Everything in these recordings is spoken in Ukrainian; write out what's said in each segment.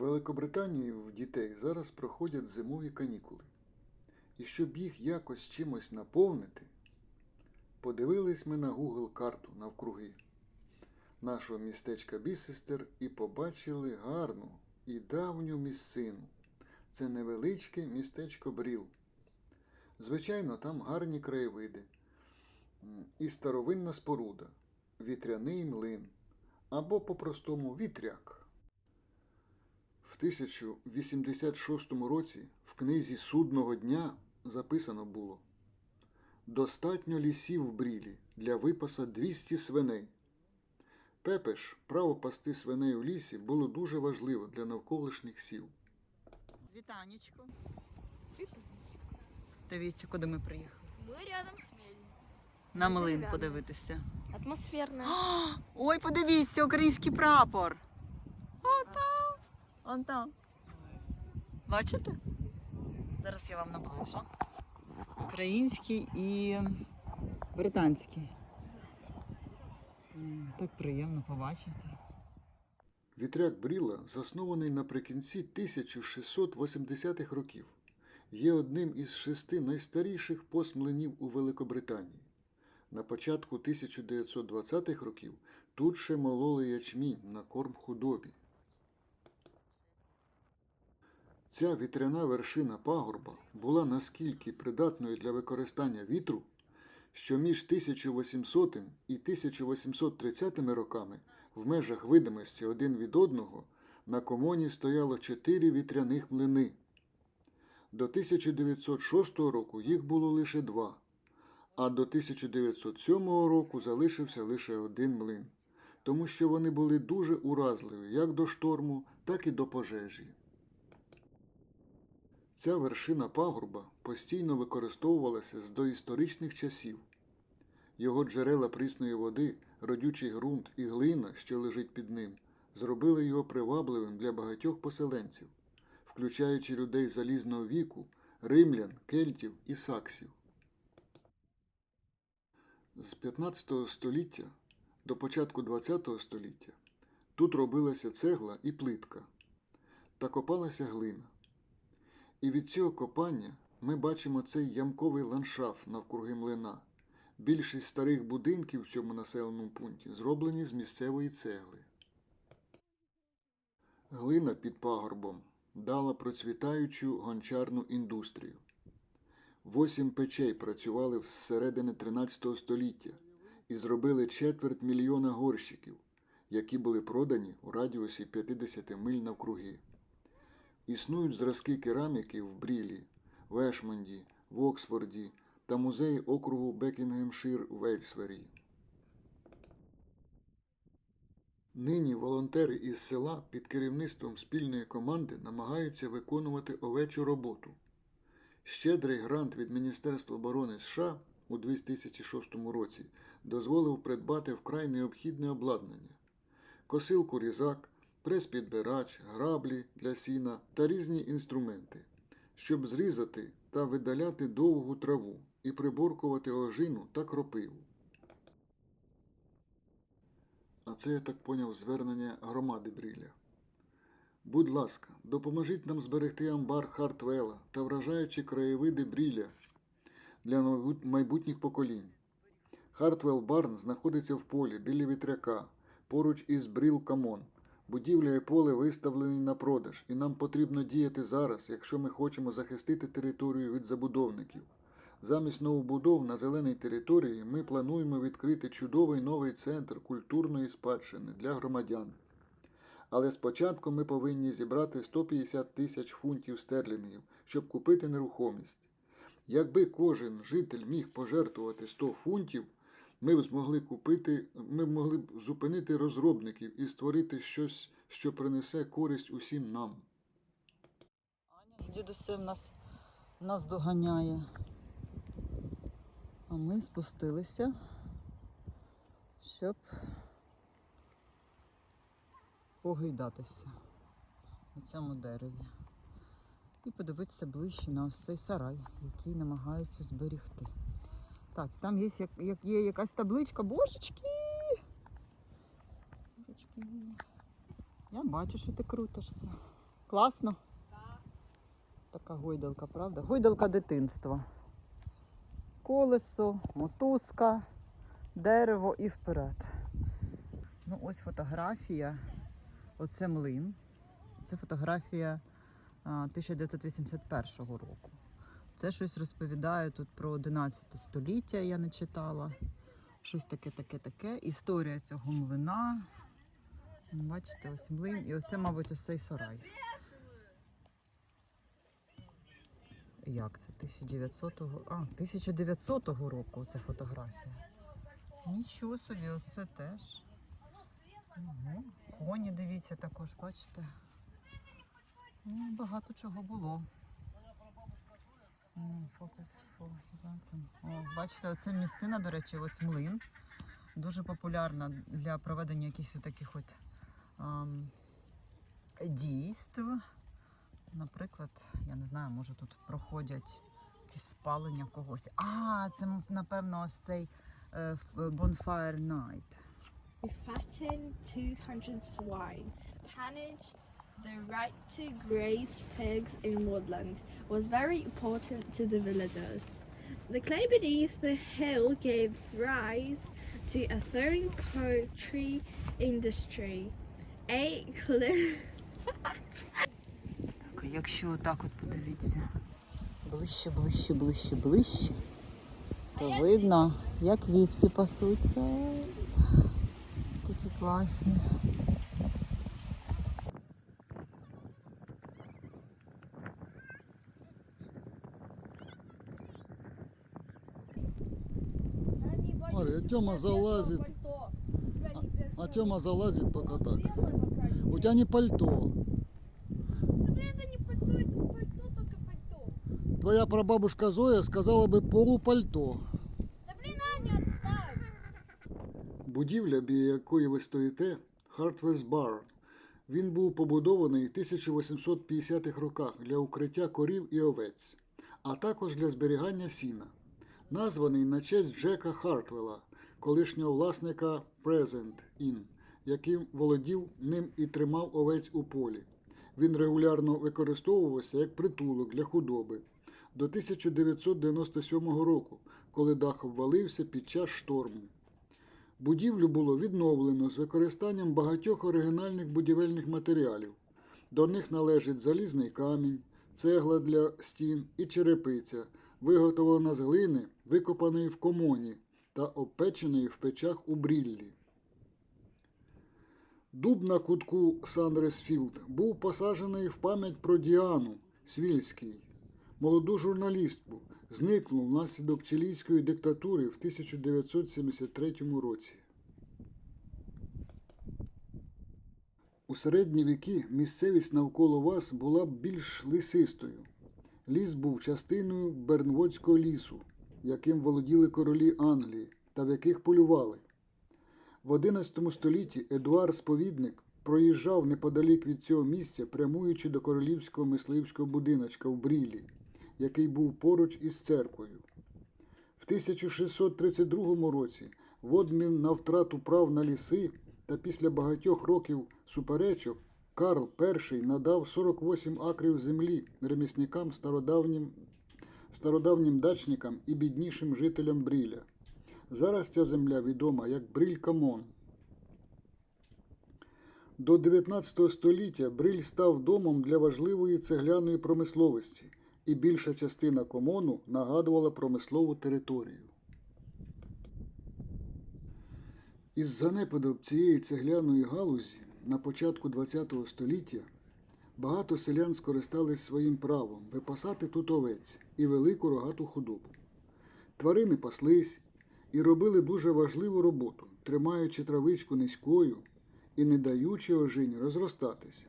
Великобританії в дітей зараз проходять зимові канікули. І щоб їх якось чимось наповнити, подивились ми на Google карту навкруги нашого містечка Бісестер і побачили гарну і давню місцину. Це невеличке містечко Бріл. Звичайно, там гарні краєвиди і старовинна споруда, вітряний млин або по-простому вітряк. В 1086 році в книзі Судного дня записано було Достатньо лісів в брілі для випаса 200 свиней. Пепеш, право пасти свиней у лісі було дуже важливо для навколишніх сіл. Вітанечко. Дивіться, куди ми приїхали. Мы рядом с мельницей. На млин подивитися. Атмосферная. А, Ой, подивіться, український прапор. О, там. Он там. Бачите? Зараз я вам наближу. Український і британський. Так приємно побачити. Вітряк Бріла заснований наприкінці 1680-х років. Є одним із шести найстаріших постмлинів у Великобританії. На початку 1920-х років тут ще мололи ячмінь на корм худобі. Ця вітряна вершина пагорба була наскільки придатною для використання вітру, що між 1800 і 1830 роками в межах видимості один від одного на комоні стояло чотири вітряних млини. До 1906 року їх було лише два, а до 1907 року залишився лише один млин, тому що вони були дуже уразливі як до шторму, так і до пожежі. Ця вершина пагорба постійно використовувалася з доісторичних часів. Його джерела прісної води, родючий ґрунт і глина, що лежить під ним, зробили його привабливим для багатьох поселенців, включаючи людей залізного віку, римлян, кельтів і саксів. З 15 століття до початку 20 століття тут робилася цегла і плитка та копалася глина. І від цього копання ми бачимо цей ямковий ландшафт навкруги млина. Більшість старих будинків в цьому населеному пункті зроблені з місцевої цегли. Глина під пагорбом дала процвітаючу гончарну індустрію. Восім печей працювали з середини 13 століття і зробили четверть мільйона горщиків, які були продані у радіусі 50 миль навкруги. Існують зразки кераміки в Брілі, в Ешмонді, в Оксфорді та музеї округу Бекінгемшир в Ельсвері. Нині волонтери із села під керівництвом спільної команди намагаються виконувати овечу роботу. Щедрий грант від Міністерства оборони США у 2006 році дозволив придбати вкрай необхідне обладнання косилку різак, прес-підбирач, граблі для сіна та різні інструменти, щоб зрізати та видаляти довгу траву і приборкувати ожину та кропиву. А це, я так поняв, звернення громади Бріля. Будь ласка, допоможіть нам зберегти амбар Хартвела та вражаючі краєвиди Бріля для майбутніх поколінь. Хартвелл Барн знаходиться в полі біля вітряка, поруч із Бріл Камон. Будівля і поле виставлені на продаж, і нам потрібно діяти зараз, якщо ми хочемо захистити територію від забудовників. Замість новобудов на зеленій території ми плануємо відкрити чудовий новий центр культурної спадщини для громадян. Але спочатку ми повинні зібрати 150 тисяч фунтів стерлінгів, щоб купити нерухомість. Якби кожен житель міг пожертвувати 100 фунтів, ми б змогли купити, ми б могли б зупинити розробників і створити щось, що принесе користь усім нам. Аня з дідусем нас, нас доганяє. А ми спустилися, щоб погойдатися на цьому дереві. І подивитися ближче на ось цей сарай, який намагаються зберігти. Так, там є, як, як, є якась табличка. Божечки! Божечки! Я бачу, що ти крутишся. Класно? Така гойдалка, правда? Гойдалка дитинства. Колесо, мотузка, дерево і вперед. Ну, ось фотографія. Оце млин. Це фотографія 1981 року. Це щось розповідає тут про 11 століття, я не читала. Щось таке, таке, таке. Історія цього млина. Бачите, ось млин. І оце, мабуть, ось цей сарай. Як це? 1900 А, 1900 року ця фотографія. Нічого собі, оце теж. Угу. Коні, дивіться, також, бачите. Ну, багато чого було. Фокус фо- О, бачите, оце місцина, до речі, ось млин. Дуже популярна для проведення якихось таких от ам, дійств. Наприклад, я не знаю, може тут проходять якісь спалення когось. А, це напевно ось цей е, Bonfire Night. We fatten 200 swine. Pannage, the right to graze pigs in woodland, was very important to the villagers. The clay beneath the hill gave rise to a thriving poultry industry. Eight cli- Так, якщо отак от подивіться ближче, ближче, ближче, ближче, то видно, як вівці пасуться. Такі класні. Смотри, Тёма залазит, а Тёма залазит только так. У тебя не пальто. Это не пальто, это пальто, только пальто. Твоя прабабушка Зоя сказала би полупальто. Да блин, Аня, отстань! Будівля, біля якої ви стоїте, Хартвес Барн. Він був побудований в 1850-х роках для укриття корів і овець, а також для зберігання сіна. Названий на честь Джека Хартвелла, колишнього власника Present Inn, яким володів ним і тримав овець у полі. Він регулярно використовувався як притулок для худоби до 1997 року, коли дах обвалився під час шторму. Будівлю було відновлено з використанням багатьох оригінальних будівельних матеріалів. До них належить залізний камінь, цегла для стін і черепиця, виготовлена з глини, викопаної в комоні та обпеченої в печах у бріллі. Дуб на кутку Сандресфілд був посаджений в пам'ять про Діану Свільський, молоду журналістку, зниклу внаслідок чилійської диктатури в 1973 році. У середні віки місцевість навколо вас була більш лісистою. Ліс був частиною Бернводського лісу, яким володіли королі Англії та в яких полювали. В XI столітті Едуард Сповідник проїжджав неподалік від цього місця, прямуючи до королівського мисливського будиночка в Брілі, який був поруч із церквою. В 1632 році в обмін на втрату прав на ліси та після багатьох років суперечок Карл І надав 48 акрів землі ремісникам стародавнім, стародавнім дачникам і біднішим жителям Бріля. Зараз ця земля відома як Бриль Камон. До 19 століття Бриль став домом для важливої цегляної промисловості, і більша частина комону нагадувала промислову територію. Із занепадом цієї цегляної галузі на початку ХХ століття багато селян скористались своїм правом випасати тут овець і велику рогату худобу. Тварини паслись і робили дуже важливу роботу, тримаючи травичку низькою і не даючи ожині розростатись.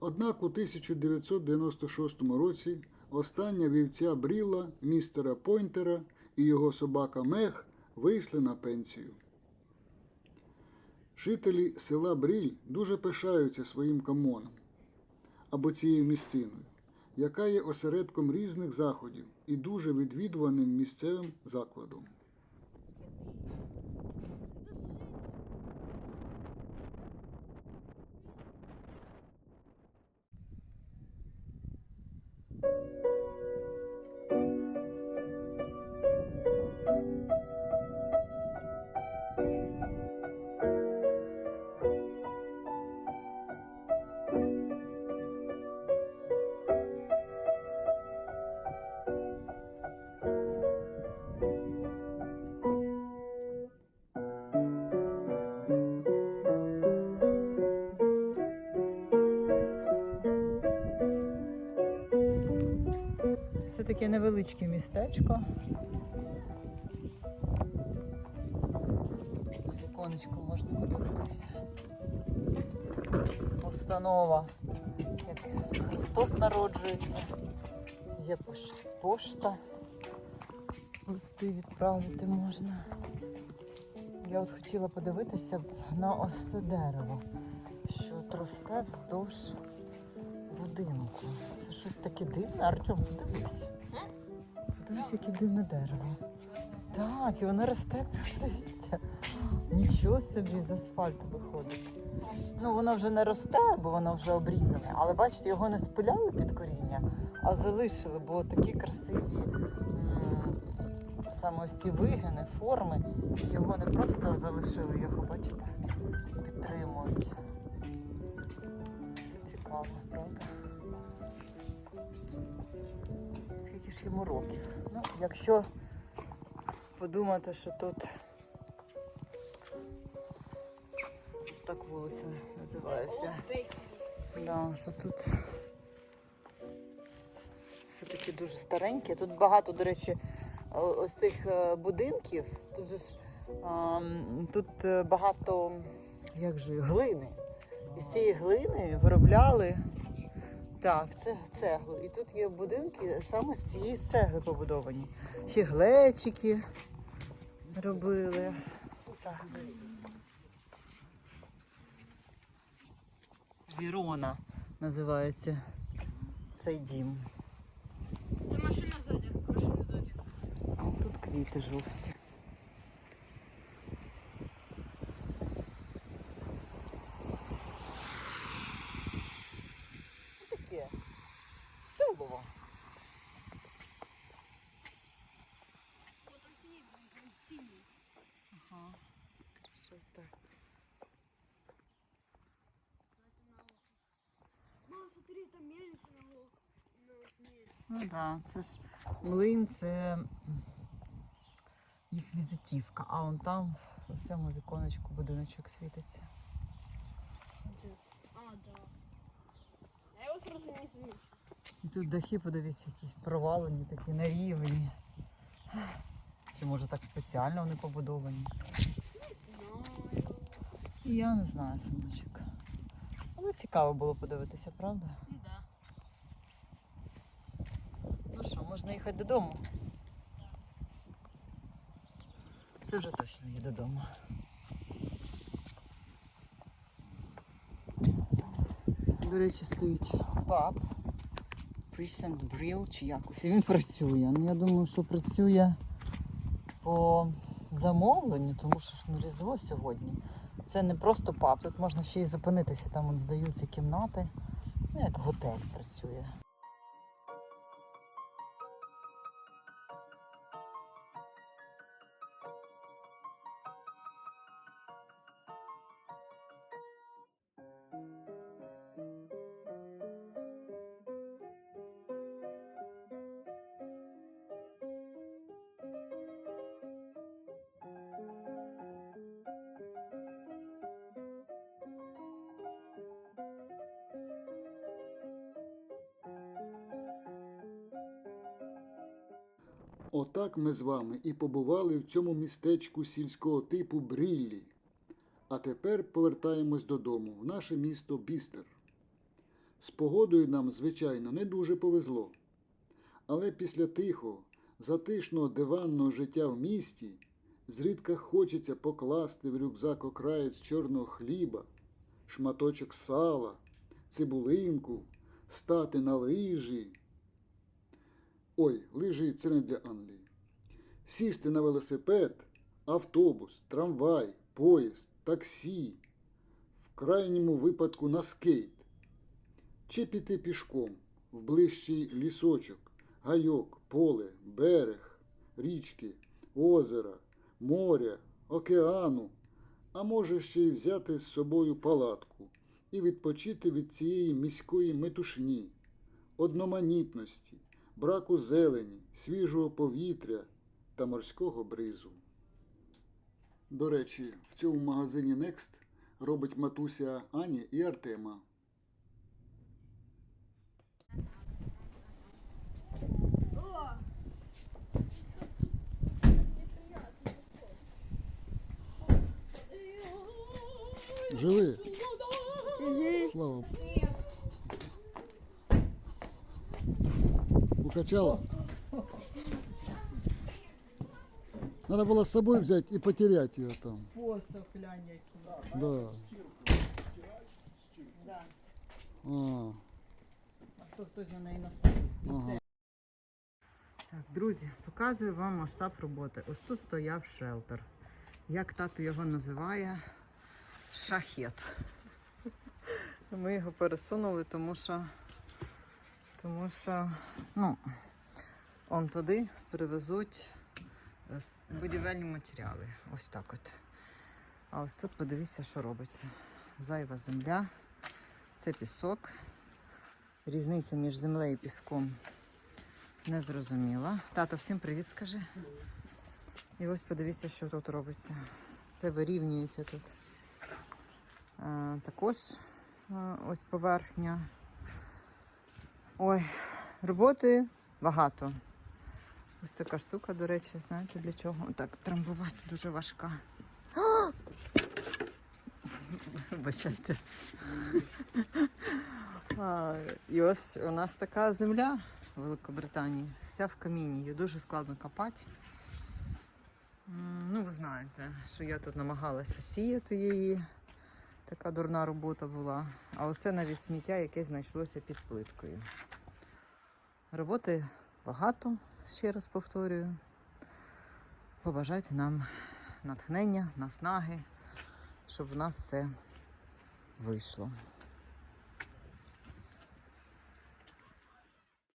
Однак у 1996 році остання вівця Бріла, містера Пойнтера і його собака Мех вийшли на пенсію. Жителі села Бріль дуже пишаються своїм камоном або цією місциною, яка є осередком різних заходів і дуже відвідуваним місцевим закладом. Таке невеличке містечко. На віконечку можна подивитися. Постанова, як Христос народжується. Є пошта. Листи відправити можна. Я от хотіла подивитися на ось це дерево, що росте вздовж будинку. Це щось таке дивне. Артем, подивись. Подивись, яке дивне дерево. Так, і воно росте, подивіться. Нічого собі з асфальту виходить. Ну, воно вже не росте, бо воно вже обрізане. Але бачите, його не спиляли під коріння, а залишили, бо такі красиві саме ось ці вигини, форми. Його не просто залишили, його, бачите, підтримують. Це цікаво, правда? Скільки ж йому років? Ну, якщо подумати, що тут ось так вулиця називається. Да, що тут все-таки дуже стареньке. Тут багато, до речі, ось цих е, будинків. Тут же ж ам, тут е, багато як же, глини. І з цієї глини виробляли. Так, це цеглу. І тут є будинки саме з цієї цегли побудовані. Ще глечики робили. Так. Вірона називається цей дім. Це машина ззаді, машина ззаді. Тут квіти жовті. Ну, Таке. Село. О, там синій дом, там синій. Ага. Красота. Мама, смотри, там мельница на лоб. Ну так, да, це ж млин, це їх візитівка, а он там в цьому віконечку будиночок світиться. А, да. Я його сразу не замітив. І тут дахи, подивіться, якісь провалені, такі нерівні. Чи може так спеціально вони побудовані? Не Знаю. Я не знаю, синочок. Але цікаво було подивитися, правда? Ну да. Ну що, можна їхати додому? Це вже точно є додому. До речі, стоїть паб. Precinct Grill чи якось. І він працює. Ну, я думаю, що працює по замовленню, тому що ж ну, Різдво сьогодні. Це не просто паб, тут можна ще й зупинитися, там от, здаються кімнати. Ну, як готель працює. Отак ми з вами і побували в цьому містечку сільського типу Бріллі. А тепер повертаємось додому, в наше місто Бістер. З погодою нам, звичайно, не дуже повезло. Але після тихого, затишного диванного життя в місті зрідка хочеться покласти в рюкзак окраєць чорного хліба, шматочок сала, цибулинку, стати на лижі. Ой, лижі це не для Англії. Сісти на велосипед, автобус, трамвай, поїзд, таксі, в крайньому випадку на скейт, чи піти пішком в ближчий лісочок, гайок, поле, берег, річки, озера, моря, океану, а може ще й взяти з собою палатку і відпочити від цієї міської метушні, одноманітності браку зелені, свіжого повітря та морського бризу. До речі, в цьому магазині Next робить матуся Ані і Артема. Живи? Угу. Слава Богу. Укачала? Надо было с собой взять и потерять ее там. Посох глянь який. Да. Да. А, А хто хтось на неї. І Ага. це. Так, друзі, показую вам масштаб роботи. Ось тут стояв шелтер. Як тато його називає? Шахет. Ми його пересунули, тому що, тому що ну, он туди привезуть е, будівельні матеріали. Ось так от. А ось тут подивіться, що робиться. Зайва земля, це пісок. Різниця між землею і піском не зрозуміла. Тато, всім привіт, скажи. І ось подивіться, що тут робиться. Це вирівнюється тут. А, також а, ось поверхня. Ой, роботи багато. Ось така штука, до речі, знаєте для чого? Так, трамбувати дуже важка. Вибачайте. І ось у нас така земля в Великобританії, вся в камінні, її дуже складно копати. Ну, ви знаєте, що я тут намагалася сіяти її. Така дурна робота була. А оце навіть сміття, яке знайшлося під плиткою. Роботи багато, ще раз повторюю. Побажайте нам натхнення, наснаги, щоб у нас все вийшло.